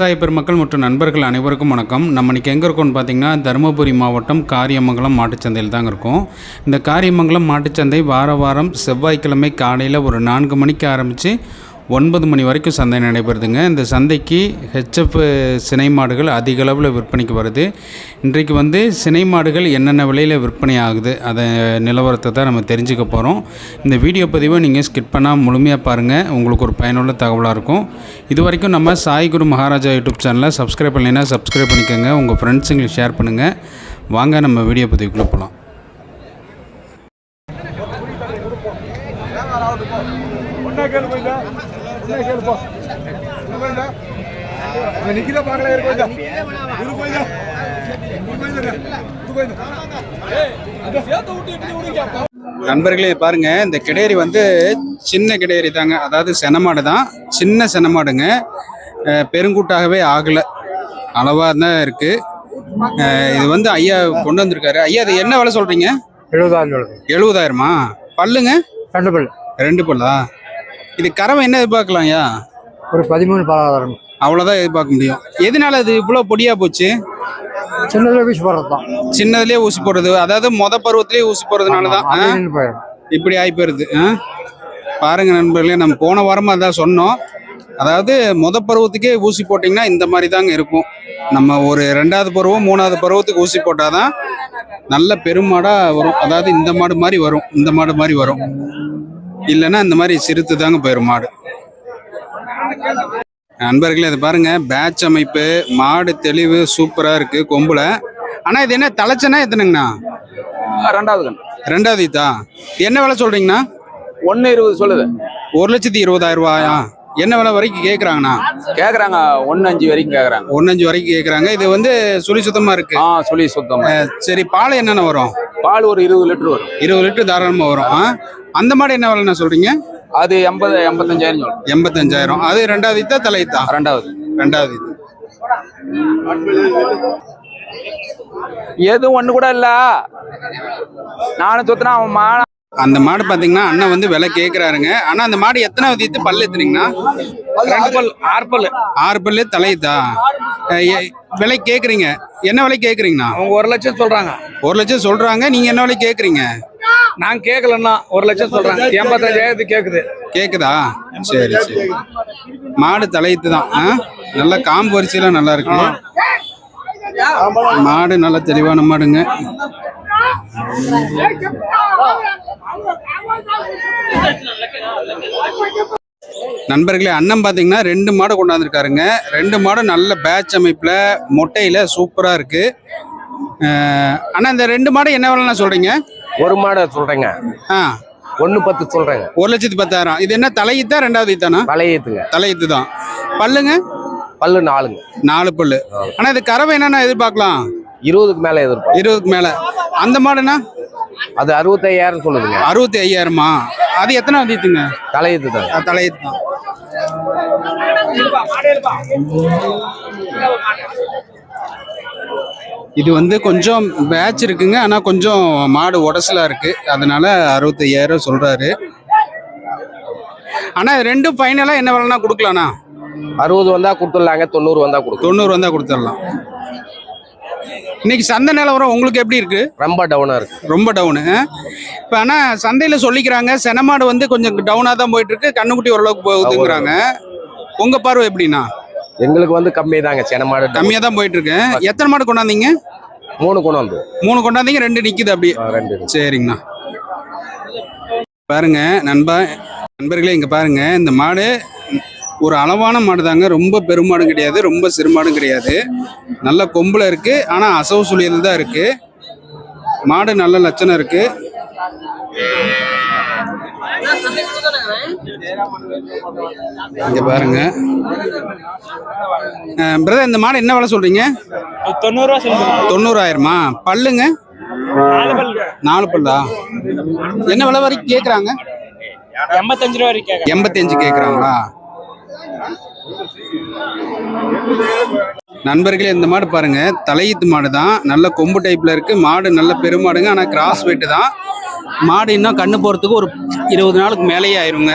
விவசாய பெருமக்கள் மற்றும் நண்பர்கள் அனைவருக்கும் வணக்கம். நம்ம இன்றைக்கி எங்கே இருக்கோம்னு பார்த்தீங்கன்னா தருமபுரி மாவட்டம் காரியமங்கலம் மாட்டுச்சந்தையில் தாங்க இருக்கும். இந்த காரியமங்கலம் மாட்டுச்சந்தை வார வாரம் செவ்வாய்க்கிழமை காலையில் ஒரு நான்கு மணிக்கு ஆரம்பித்து ஒன்பது மணி வரைக்கும் சந்தை நடைபெறுதுங்க. இந்த சந்தைக்கு ஹெச்எஃப் சினை மாடுகள் அதிக அளவில் விற்பனைக்கு வருது. இன்றைக்கு வந்து சினை மாடுகள் என்னென்ன விலையில் விற்பனை ஆகுது அதை நிலவரத்தை தான் நம்ம தெரிஞ்சுக்க போகிறோம் இந்த வீடியோ பதிவை நீங்கள் ஸ்கிப் பண்ணால் முழுமையாக பாருங்கள் உங்களுக்கு ஒரு பயனுள்ள தகவலாக இருக்கும். இது வரைக்கும் நம்ம சாய் குரு மகாராஜா யூடியூப் சேனலை சப்ஸ்கிரைப் பண்ணலைன்னா சப்ஸ்கிரைப் பண்ணிக்கோங்க. உங்கள் ஃப்ரெண்ட்ஸுங்களுக்கு ஷேர் பண்ணுங்கள் வாங்க நம்ம வீடியோ பதிவுக்குள்ளே போகலாம் ஒன்னா கேளு போயிட்டா நிக்கிற பாக்கல இது நண்பர்களே பாருங்க இந்த கிடேரி வந்து சின்ன கிடேரி தாங்க. அதாவது செனமாடு தான். சின்ன செனமாடுங்க பெருங்கூட்டாகவே ஆகலை. அளவாக தான் இருக்கு. இது வந்து ஐயா கொண்டு வந்திருக்காரு. ஐயா அது என்ன விலை சொல்றீங்க? எழுபதாயிரம் எழுபதாயிரமா? பல்லுங்க? ரெண்டு பல் ரெண்டு பல்லா? இது கறவை என்ன எதிர்பார்க்கலாம் ஐயா? ஒரு பதிமூணு பதினாயிரம் அவ்வளோதான் எதிர்பார்க்க முடியும். எதனால அது இவ்வளோ பொடியா போச்சு? சின்னதில் வீச்சு போடுறது தான் சின்னதுலேயே ஊசி போடுறது. அதாவது மொத பருவத்திலேயே ஊசி போடுறதுனால தான் நின்று போயிடும். இப்படி ஆகி போயிருது ஆ? பாருங்க நண்பர்களே நம்ம போன வாரமாக அதான் சொன்னோம். அதாவது முத பருவத்துக்கே ஊசி போட்டிங்கன்னா இந்த மாதிரி தாங்க இருக்கும். நம்ம ஒரு ரெண்டாவது பருவம் மூணாவது பருவத்துக்கு ஊசி போட்டாதான் நல்ல பெருமாடாக வரும். அதாவது இந்த மாடு மாதிரி வரும் இந்த மாடு மாதிரி வரும். இல்லைன்னா இந்த மாதிரி சிறுத்து தாங்க போயிடும் மாடு. நண்பர்களே இது பாருங்க. பேட்ச் அமைப்பு மாடு தெளிவு சூப்பராக இருக்கு கொம்புல. ஆனால் இது என்ன தலைச்சனா எத்தனைங்கண்ணா? ரெண்டாவது ரெண்டாவது இதா என்ன விலை சொல்றீங்கண்ணா? ஒன்னு இருபது சொல்லுது. ஒரு லட்சத்தி இருபதாயிரம் ரூபாயா என்ன விலை வரைக்கும் கேட்குறாங்கண்ணா கேக்குறாங்க ஒன்னு அஞ்சு வரைக்கும் கேக்குறாங்க. ஒன்னஞ்சு வரைக்கும் கேட்குறாங்க இது வந்து சுழி சுத்தமாக இருக்கு. ஆ சொல்லி சுத்தம் சரி பால் என்னென்ன வரும்? பால் ஒரு இருபது லிட்டர் வரும். இருபது லிட்டர் தாராளமாக வரும்? அந்த மாடு என்ன விலைண்ணா சொல்றீங்க? அது எண்பது எண்பத்தஞ்சாயிரம் சொல்லும் எண்பத்தஞ்சாயிரம். அது ரெண்டாவது இத்தா தலை இத்தா ரெண்டாவது. ரெண்டாவது இது எதுவும் ஒண்ணு கூட இல்ல. நானும் சுத்தினா அவன் மா அந்த மாடு பார்த்தீங்கன்னா அண்ணன் வந்து விலை கேட்குறாருங்க ஆனால் அந்த மாடு எத்தனாவது இத்து பல்லு எத்துனீங்கன்னா? ரெண்டு பல் ஆறு பல் ஆறு பல்லு தலையுதா விலை கேட்குறீங்க என்ன விலை கேட்குறீங்கண்ணா அவங்க ஒரு லட்சம் சொல்றாங்க. ஒரு லட்சம் சொல்றாங்க. நீங்க என்ன விலை கேட்குறீங்க நான் கேட்கலன்னா ஒரு லட்சம் சொல்றேன் எண்பத்தஞ்சாயிரத்து கேக்குது. கேக்குதா? சரி சரி. மாடு தலையத்து தான் ஆ? நல்ல காம்பு வரிசையெல்லாம் நல்லா இருக்கு. மாடு நல்ல தெளிவான மாடுங்க. நண்பர்களே அண்ணன் பார்த்தீங்கன்னா ரெண்டு மாடு கொண்டாந்துருக்காருங்க. ரெண்டு மாடும் நல்ல பேட்ச் அமைப்பில் மொட்டையில் சூப்பராக இருக்கு. அண்ணா இந்த ரெண்டு மாடு என்ன விலைண்ணா சொல்றீங்க? ஒரு மாடை சொல்றேங்க. ஒன்னு பத்து சொல்றேங்க. ஒரு லட்சத்தி பத்தாயிரம். இது என்ன தலையீத்தா ரெண்டாவது ஈத்தானா? பழையத்துங்க தலையீத்து தான் பல்லுங்க? பல்லு நாலுங்க. நாலு பல்லு. ஆனா இது கறவை என்னென்ன எதிர்பார்க்கலாம்? இருபதுக்கு மேல எதிர்பார்க்கும் இருபதுக்கு மேல. அந்த மாடுனா அது அறுபத்தையாயிரம் சொல்லுதுங்க. அறுபத்தி ஐயாயிரமா அது எத்தனை வந்தீத்துங்க தலையத்து தான் தலையீத்து தான் இது வந்து கொஞ்சம் பேட்ச் இருக்குங்க. ஆனா கொஞ்சம் மாடு உடசலா இருக்கு. அதனால அறுபத்தி ஐயாயிரம் சொல்றாரு. ஆனா இது ரெண்டும் ஃபைனலா என்ன விலைனா கொடுக்கலாண்ணா அறுபது வந்தா கொடுத்துடலாங்க. தொண்ணூறு வந்தா கொடுக்கும் தொண்ணூறு வந்தா கொடுத்துடலாம். இன்னைக்கு சந்தை நிலவரம் உங்களுக்கு எப்படி இருக்கு? ரொம்ப டவுனா இருக்கு. ரொம்ப டவுனு இப்போ ஆனால் சந்தையில் சொல்லிக்கிறாங்க. செனமாடு வந்து கொஞ்சம் டவுனாக தான் போயிட்டு இருக்கு. கண்ணுக்குட்டி ஓரளவுக்கு போகுதுங்கிறாங்க. உங்க பார்வை எப்படிண்ணா? எங்களுக்கு வந்து கம்மி தாங்க சென மாடு கம்மியாக தான் போயிட்டு இருக்கு எத்தனை மாடு கொண்டாந்தீங்க? மூணு குணம் வந்து மூணு கொண்டாந்தீங்க ரெண்டு நிக்குது அப்படியே ரெண்டு. சரிங்கண்ணா. பாருங்க நண்பா நண்பர்களே இங்க பாருங்க. இந்த மாடு ஒரு அளவான மாடு தாங்க ரொம்ப பெருமாடும் கிடையாது ரொம்ப சிறுமாடும் கிடையாது. நல்ல கொம்புல இருக்கு ஆனா அசவு சுழியில் தான் இருக்கு. மாடு நல்ல லட்சணம் இருக்கு. இங்க பாருங்க பிரதர் இந்த மாடு என்ன விலை சொல்றீங்க? தொண்ணூறுவா தொண்ணூறாயிரமா? பல்லுங்க? நாலு பல்லா? என்ன விலை வரைக்கும் கேக்குறாங்க? எண்பத்தஞ்சு ரூபா வரைக்கும் எண்பத்தஞ்சு கேக்குறாங்களா? நண்பர்களே இந்த மாடு பாருங்க. தலையீத்து மாடு தான் நல்ல கொம்பு டைப்ல இருக்கு. மாடு நல்ல பெருமாடுங்க ஆனா கிராஸ் வெயிட் தான். மாடு இன்னும் கண்ணு போறதுக்கு ஒரு இருபது நாளுக்கு மேலேயே ஆயிருங்க.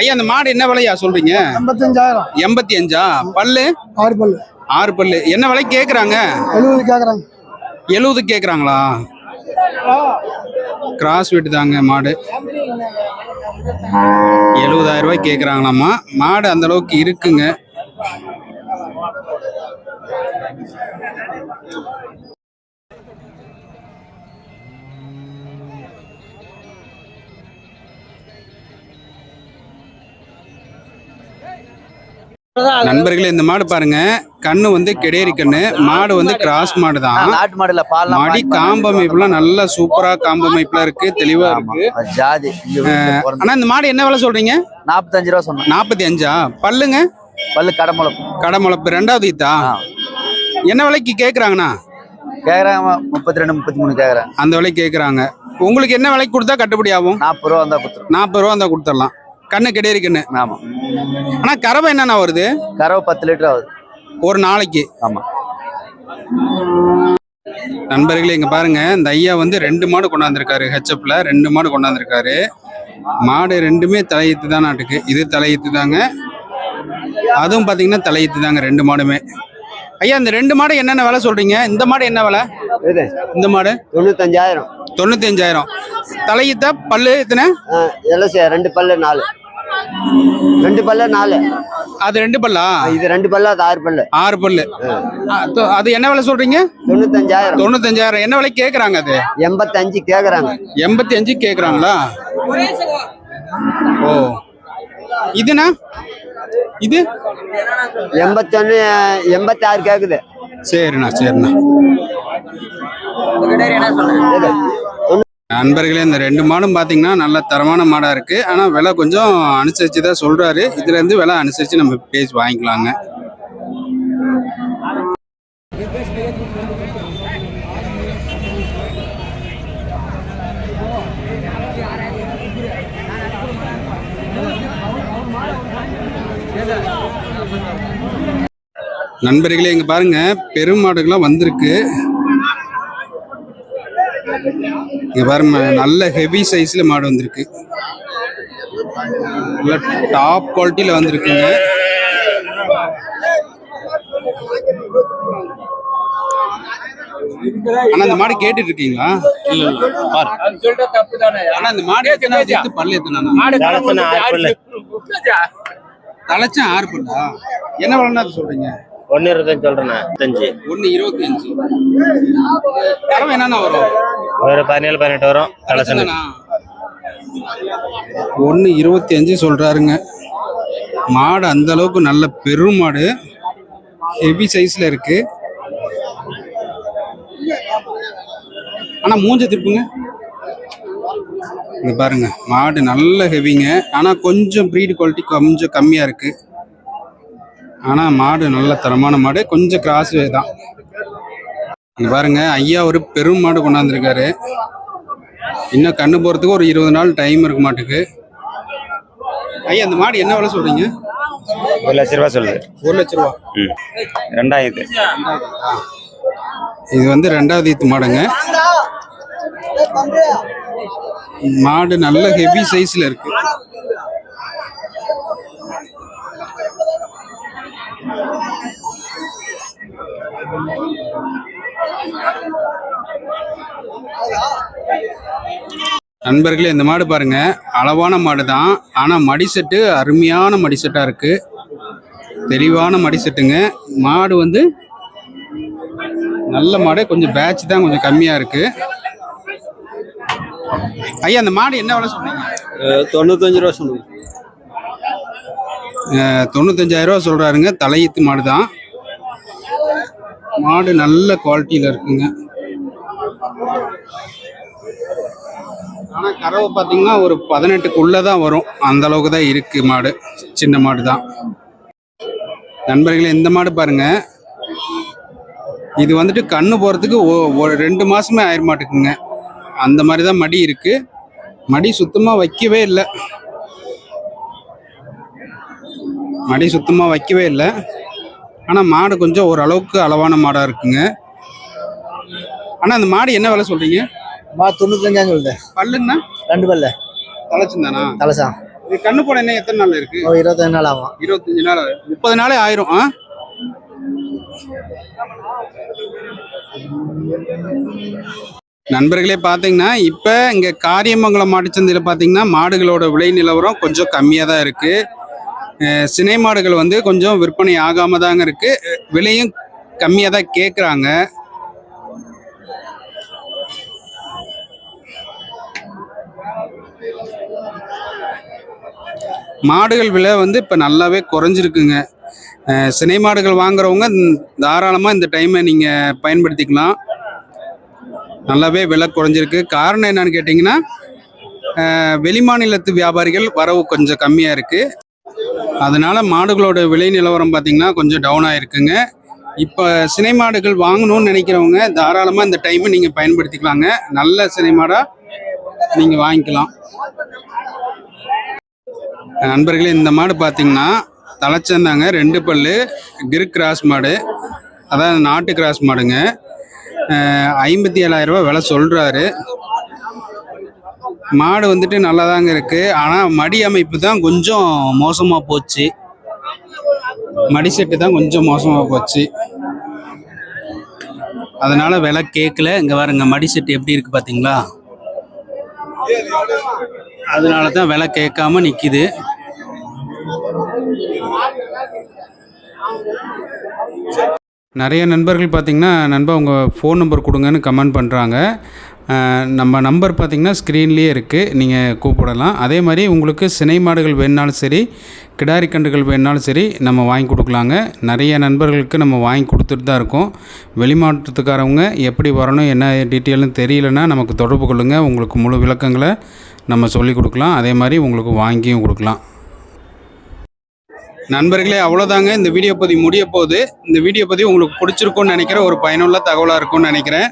ஐயா அந்த மாடு என்ன விலையா சொல்றீங்க? எண்பத்தஞ்சாயிரம். எண்பத்தி அஞ்சா பல்லு? ஆறு பல்லு. ஆறு பல்லு. என்ன விலை கேக்குறாங்க? எழுபது கேட்குறாங்க எழுபது கேக்குறாங்களா? கிராஸ் வெட்டு தாங்க மாடு. எழுபதாயிரம் ரூபாய் கேக்குறாங்களாமா மாடு அந்த அளவுக்கு இருக்குங்க. நண்பர்களே இந்த மாடு பாருங்க. கண்ணு வந்து கெடேரி கண்ணு. மாடு வந்து கிராஸ் மாடு தான் நாட்டு மாடுல பால் மடி காம்பமைப்புலாம் நல்லா சூப்பரா காம்பமைப்புலாம் இருக்கு தெளிவா இருக்கு. ஜாதி. ஆனா இந்த மாடு என்ன விலை சொல்றீங்க? நாற்பத்தஞ்சு ரூபா சொன்னேன். நாற்பத்தி அஞ்சா? பல்லுங்க? பல்லு கடமுளப்பு கடமுளப்பு. ரெண்டாவது ஈத்தா. என்ன விலைக்கு கேக்குறாங்கண்ணா? கேக்குறாங்க முப்பத்தி ரெண்டு முப்பத்தி மூணு கேக்குறேன். அந்த விலைக்கு கேக்குறாங்க. உங்களுக்கு என்ன விலைக்கு கொடுத்தா கட்டுப்படி ஆகும்? நாற்பது ரூபா வந்தா கொடுத்துரும் நாற்பது ரூபா இருந்தா கொடுத்துடலாம். கண்ணு கெடேரி கண்ணு ஆமா. ஆனா கறவை என்னண்ணா வருது? கறவை பத்து லிட்டர் ஆகுது. ஒரு நாளைக்கு. ஆமா. நண்பர்களே இங்க பாருங்க. இந்த ஐயா வந்து ரெண்டு மாடு கொண்டாந்துருக்காரு ஹெச்எப்ல ரெண்டு மாடு கொண்டாந்துருக்காரு. மாடு ரெண்டுமே தலையீத்து தான் நாட்டுக்கு. இது தலையீத்து தாங்க. அதுவும் பாத்தீங்கன்னா தலையீத்து தாங்க ரெண்டு மாடுமே. ஐயா இந்த ரெண்டு மாடு என்னென்ன விலை சொல்றீங்க? இந்த மாடு என்ன விலை? இது இந்த மாடு? தொண்ணூத்தஞ்சாயிரம். தொண்ணூத்தி அஞ்சாயிரம் தலையீத்தா பல்லு எத்தனை? ரெண்டு பல்லு நாலு. ரெண்டு பல்லு நாலு. அது ரெண்டு பல்லா? இது ரெண்டு பல்லு அது ஆறு பல்லு. ஆறு பல்லு. அது என்ன விலை சொல்றீங்க? தொண்ணூத்தஞ்சாயிரம். தொண்ணூத்தஞ்சாயிரம். என்ன விலை கேக்குறாங்க அது? எண்பத்தஞ்சு கேக்குறாங்க. எண்பத்தி அஞ்சு கேக்குறாங்களா? ஓ. இதுனா? இது? எண்பத்தொன்னு எண்பத்தி ஆறு கேக்குது. சரிண்ணா சரிண்ணா. நண்பர்களே இந்த ரெண்டு மாடும் பார்த்தீங்கன்னா நல்ல தரமான மாடாக இருக்குது ஆனால் விலை கொஞ்சம் அனுசரித்து தான் சொல்கிறாரு இதுலேருந்து விலை அனுசரித்து நம்ம பேசி வாங்கிக்கலாங்க. நண்பர்களே இங்கே பாருங்கள் பெரும் பெருமாடுகள்லாம் வந்திருக்கு. பாருங்க நல்ல ஹெவி சைஸ்ல மாடு வந்திருக்கு. நல்ல டாப் குவாலிட்டியில வந்திருக்குங்க. ஆனா இந்த மாடு கேட்டுட்டு இருக்கீங்களா இல்ல இல்ல பாரு ஆனா இந்த மாடு எத்தனை சேர்த்து பல்லு. எத்தனை தலைச்சா ஆறு பல்லா? என்ன அது சொல்றீங்க? ஒன்னு இருபத்தஞ்சு சொல்றேண்ணா. இருபத்தஞ்சு. ஒன்னு இருபத்தி அஞ்சு தரம் என்னன்னா வரும்? ஒரு பதினேழு பதினெட்டு வரும். தலைசனு ஒன்று இருபத்தி அஞ்சு சொல்றாருங்க. மாடு அந்த அளவுக்கு நல்ல பெரும் மாடு. ஹெவி சைஸ்ல இருக்கு. ஆனா மூஞ்ச திருப்புங்க. இங்க பாருங்க மாடு நல்ல ஹெவிங்க ஆனா கொஞ்சம் ப்ரீடு குவாலிட்டி கொஞ்சம் கம்மியா இருக்கு. ஆனா மாடு நல்ல தரமான மாடு. கொஞ்சம் கிராஸ் தான். இங்க பாருங்க ஐயா ஒரு பெரும் மாடு கொண்டாந்துருக்காரு. இன்னும் கண்ணு போறதுக்கு ஒரு இருபது நாள் டைம் இருக்க மாட்டுக்கு. ஐயா அந்த மாடு என்ன விலை சொல்றீங்க? ஒரு லட்ச ரூபா சொல்லுது. ஒரு லட்ச ரூபா. ரெண்டாயிரத்து. இது வந்து ரெண்டாவது ஈத்து மாடுங்க. மாடு நல்ல ஹெவி சைஸ்ல இருக்கு. நண்பர்களே இந்த மாடு பாருங்க. அளவான மாடு தான் ஆனா மடி செட்டு அருமையான மடி செட்டா இருக்கு. தெளிவான மடி செட்டுங்க மாடு வந்து நல்ல மாடு. கொஞ்சம் பேட்ச் தான் கொஞ்சம் கம்மியா இருக்கு. ஐயா அந்த மாடு என்ன விலை சொன்னீங்க? தொண்ணூத்தஞ்சு ரூபா சொல்லுங்க அஹ், தொண்ணூத்தஞ்சாயிரம் ரூபா சொல்றாருங்க. தலையீத்து மாடு தான் மாடு நல்ல குவாலிட்டியில இருக்குங்க. கறவை பார்த்தீங்கன்னா ஒரு பதினெட்டுக்குள்ளே தான் வரும். அந்த அளவுக்கு தான் இருக்கு மாடு. சின்ன மாடு தான். நண்பர்களே இந்த மாடு பாருங்க. இது வந்துட்டு கண்ணு போகிறதுக்கு ஒ- ஒரு ரெண்டு மாதமே ஆயிர மாட்டுக்குங்க. அந்த மாதிரி தான் மடி இருக்கு. மடி சுத்தமாக வைக்கவே இல்லை. மடி சுத்தமாக வைக்கவே இல்லை. ஆனால் மாடு கொஞ்சம் ஓரளவுக்கு அளவான மாடாக இருக்குங்க. ஆனால் அந்த மாடு என்ன விலை சொல்கிறீங்க மா தொண்ணூத்தஞ்சான்னு சொல்லுது பல்லுன்னா ரெண்டு பல்லு. தலைச்சுந்தானா? தலைசா இது கண்ணு போட என்ன எத்தனை நாள் இருக்கு? இருபத்தஞ்சு நாள் ஆகும். இருபத்தஞ்சு நாள் முப்பது நாளே ஆயிரும் ஆ? நண்பர்களே பார்த்தீங்கன்னா இப்போ இங்கே காரியமங்கலம் மாட்டுச்சந்தையில் பார்த்தீங்கன்னா மாடுகளோட விலை நிலவரம் கொஞ்சம் கம்மியாக தான் இருக்குது சினை மாடுகள் வந்து கொஞ்சம் விற்பனை ஆகாம தாங்க இருக்குது விலையும் கம்மியாக தான் கேட்குறாங்க மாடுகள் விலை வந்து இப்போ நல்லாவே குறைஞ்சிருக்குங்க. சினை மாடுகள் வாங்குறவங்க தாராளமாக இந்த டைமை நீங்கள் பயன்படுத்திக்கலாம். நல்லாவே விலை குறைஞ்சிருக்கு. காரணம் என்னன்னு கேட்டிங்கன்னா வெளிமாநிலத்து வியாபாரிகள் வரவு கொஞ்சம் கம்மியாக இருக்குது அதனால் மாடுகளோட விலை நிலவரம் பார்த்தீங்கன்னா கொஞ்சம் டவுன் ஆயிருக்குங்க. இப்போ சினை மாடுகள் வாங்கணும்னு நினைக்கிறவங்க தாராளமாக இந்த டைமை நீங்கள் பயன்படுத்திக்கலாங்க. நல்ல சினை மாடாக நீங்கள் வாங்கிக்கலாம். நண்பர்களே இந்த மாடு பார்த்தீங்கன்னா தலைச்சந்தாங்க ரெண்டு பல்லு கிரு கிராஸ் மாடு. அதான் நாட்டு கிராஸ் மாடுங்க. ஐம்பத்தி ஏழாயிரரூபா விலை சொல்கிறாரு மாடு வந்துட்டு நல்லா தாங்க இருக்குது ஆனால் மடி அமைப்பு தான் கொஞ்சம் மோசமாக போச்சு. மடி செட்டு தான் கொஞ்சம் மோசமாக போச்சு. அதனால விலை கேட்கல இங்கே பாருங்க மடி செட்டு எப்படி இருக்குது பார்த்தீங்களா அதனால தான் விலை கேட்காம நிற்கிது நிறைய நண்பர்கள் பார்த்தீங்கன்னா நண்பா உங்கள் ஃபோன் நம்பர் கொடுங்கன்னு கமெண்ட் பண்ணுறாங்க நம்ம நம்பர் பார்த்திங்கன்னா ஸ்க்ரீன்லேயே இருக்குது நீங்கள் கூப்பிடலாம். அதே மாதிரி உங்களுக்கு சினை மாடுகள் வேணுனாலும் சரி கிடாரி கன்றுகள் வேணுனாலும் சரி நம்ம வாங்கி கொடுக்கலாங்க. நிறைய நண்பர்களுக்கு நம்ம வாங்கி கொடுத்துட்டு தான் இருக்கோம். வெளி மாவட்டத்துக்காரவங்க எப்படி வரணும் என்ன டீட்டெயிலும் தெரியலன்னா நமக்கு தொடர்பு கொள்ளுங்கள் உங்களுக்கு முழு விளக்கங்களை நம்ம சொல்லி கொடுக்கலாம். அதே மாதிரி உங்களுக்கு வாங்கியும் கொடுக்கலாம். நண்பர்களே அவ்வளோதாங்க. இந்த வீடியோ பதிவு முடிய போகுது. இந்த வீடியோ பதிவு உங்களுக்கு பிடிச்சிருக்கும்னு நினைக்கிறேன். ஒரு பயனுள்ள தகவலாக இருக்கும்னு நினைக்கிறேன்.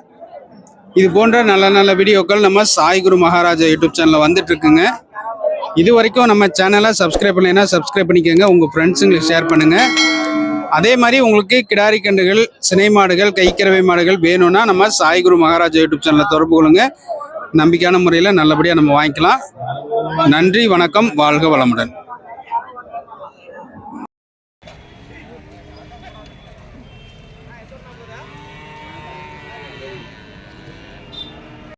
இது போன்ற நல்ல நல்ல வீடியோக்கள் நம்ம சாய் குரு மகாராஜா யூடியூப் சேனலில் வந்துட்டு இருக்குங்க இது வரைக்கும் நம்ம சேனலை சப்ஸ்கிரைப் பண்ணலைன்னா சப்ஸ்கிரைப் பண்ணிக்கோங்க. உங்கள் ஃப்ரெண்ட்ஸுங்களுக்கு ஷேர் பண்ணுங்கள் அதே மாதிரி உங்களுக்கு கிடாரி கன்றுகள் சினை மாடுகள் கைக்கறவை மாடுகள் வேணும்னா நம்ம சாய் குரு மகாராஜா யூடியூப் சேனலில் தொடர்பு கொள்ளுங்க. நம்பிக்கையான முறையில் நல்லபடியாக நம்ம வாங்கிக்கலாம். நன்றி வணக்கம் வாழ்க வளமுடன்.